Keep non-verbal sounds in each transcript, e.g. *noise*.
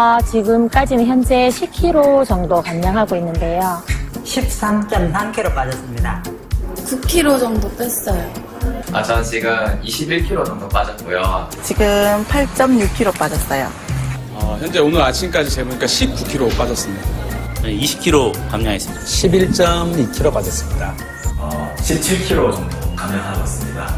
아, 지금까지는 현재 10kg 정도 감량하고 있는데요. 13.3kg 빠졌습니다. 9kg 정도 뺐어요. 아, 저는 지금 21kg 정도 빠졌고요. 지금 8.6kg 빠졌어요. 어, 현재 오늘 아침까지 재보니까 19kg 빠졌습니다. 20kg 감량했습니다. 11.2kg 빠졌습니다. 어, 17kg 정도 감량하고 있습니다.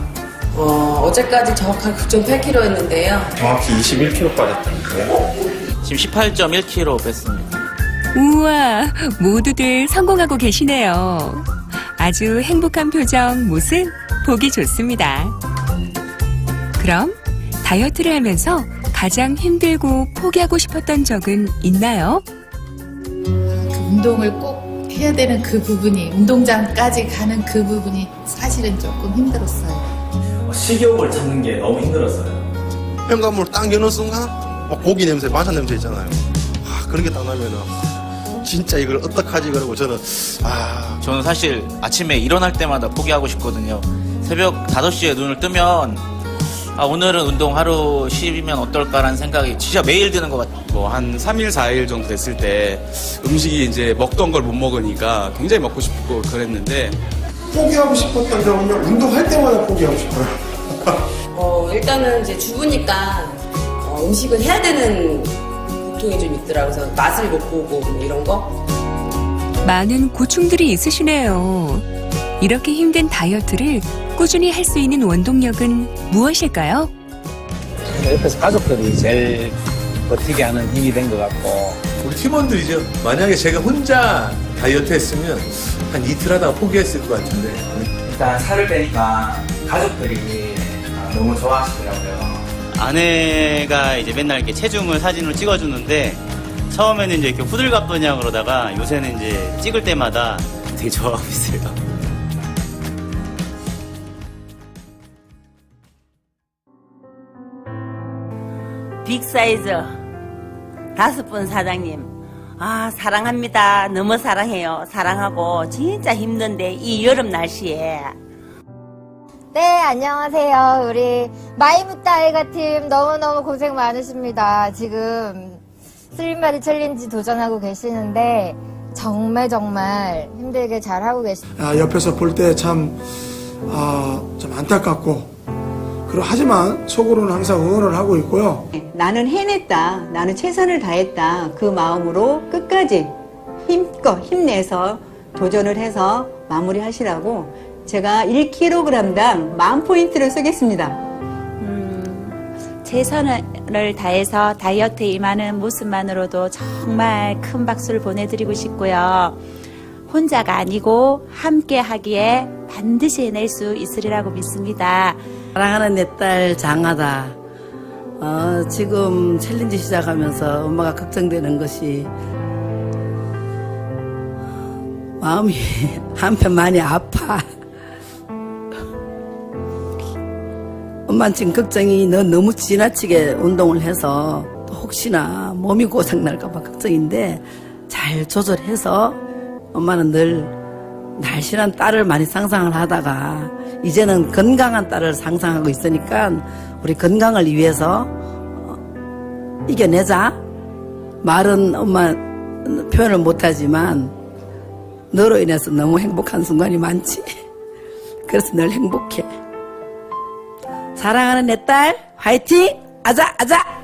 어, 어제까지 정확하게 9.8kg였는데요. 정확히 21kg 빠졌다는데요. 지금 18.1kg 뺐습니다. 우와, 모두들 성공하고 계시네요. 아주 행복한 표정, 모습 보기 좋습니다. 그럼 다이어트를 하면서 가장 힘들고 포기하고 싶었던 적은 있나요? 그 운동을 꼭 해야 되는 그 부분이, 운동장까지 가는 그 부분이 사실은 조금 힘들었어요. 식욕을 찾는 게 너무 힘들었어요. 현관문 딱 여는 순간 막 고기 냄새, 마차 냄새 있잖아요. 아, 그런 게 딱 나면은 진짜 이걸 어떡하지 그러고 저는 아 저는 사실 아침에 일어날 때마다 포기하고 싶거든요. 새벽 5시에 눈을 뜨면 아, 오늘은 운동 하루 쉬면 어떨까라는 생각이 진짜 매일 드는 것 같아요. 뭐 한 3일, 4일 정도 됐을 때 음식이 이제 먹던 걸 못 먹으니까 굉장히 먹고 싶고 그랬는데 포기하고 싶었던 점은요 운동할 때마다 포기하고 싶어요. 어, 일단은 이제 주부니까 어, 음식을 해야 되는 고통이 좀 있더라고요. 그래서 맛을 못 보고 뭐 이런 거. 많은 고충들이 있으시네요. 이렇게 힘든 다이어트를 꾸준히 할 수 있는 원동력은 무엇일까요? 옆에서 가족들이 제일 버티게 하는 힘이 된 것 같고 우리 팀원들이죠. 만약에 제가 혼자 다이어트 했으면 한 이틀 하다가 포기했을 것 같은데 일단 살을 빼니까 가족들이 아, 너무 좋아하시더라고요. 아내가 이제 맨날 이렇게 체중을 사진으로 찍어주는데 처음에는 이제 이렇게 후들갑 떠냐 그러다가 요새는 이제 찍을 때마다 되게 좋아하고 있어요. 빅사이즈 다섯 분 사장님. 아, 사랑합니다. 너무 사랑해요. 사랑하고 진짜 힘든데 이 여름 날씨에 네, 안녕하세요. 우리 마이무타 아이가 팀 너무너무 고생 많으십니다. 지금 슬림바디 챌린지 도전하고 계시는데 정말 정말 힘들게 잘 하고 계십니다. 아, 옆에서 볼 때 참 아, 좀 안타깝고 그러 하지만 속으로는 항상 응원을 하고 있고요. 나는 해냈다. 나는 최선을 다했다. 그 마음으로 끝까지 힘껏 힘내서 도전을 해서 마무리하시라고 제가 1kg당 만 포인트를 쓰겠습니다. 음, 최선을 다해서 다이어트에 임하는 모습만으로도 정말 큰 박수를 보내드리고 싶고요. 혼자가 아니고 함께 하기에 반드시 해낼 수 있으리라고 믿습니다. 사랑하는 내 딸 장하다. 어, 지금 챌린지 시작하면서 엄마가 걱정되는 것이 마음이 *laughs* 한편 많이 아파. 엄마는 지금 걱정이 너 너무 지나치게 운동을 해서 또 혹시나 몸이 고장날까봐 걱정인데 잘 조절해서 엄마는 늘 날씬한 딸을 많이 상상을 하다가 이제는 건강한 딸을 상상하고 있으니까 우리 건강을 위해서 어, 이겨내자. 말은 엄마 표현을 못하지만 너로 인해서 너무 행복한 순간이 많지. *laughs* 그래서 늘 행복해. 사랑하는 내 딸, 화이팅! 아자, 아자!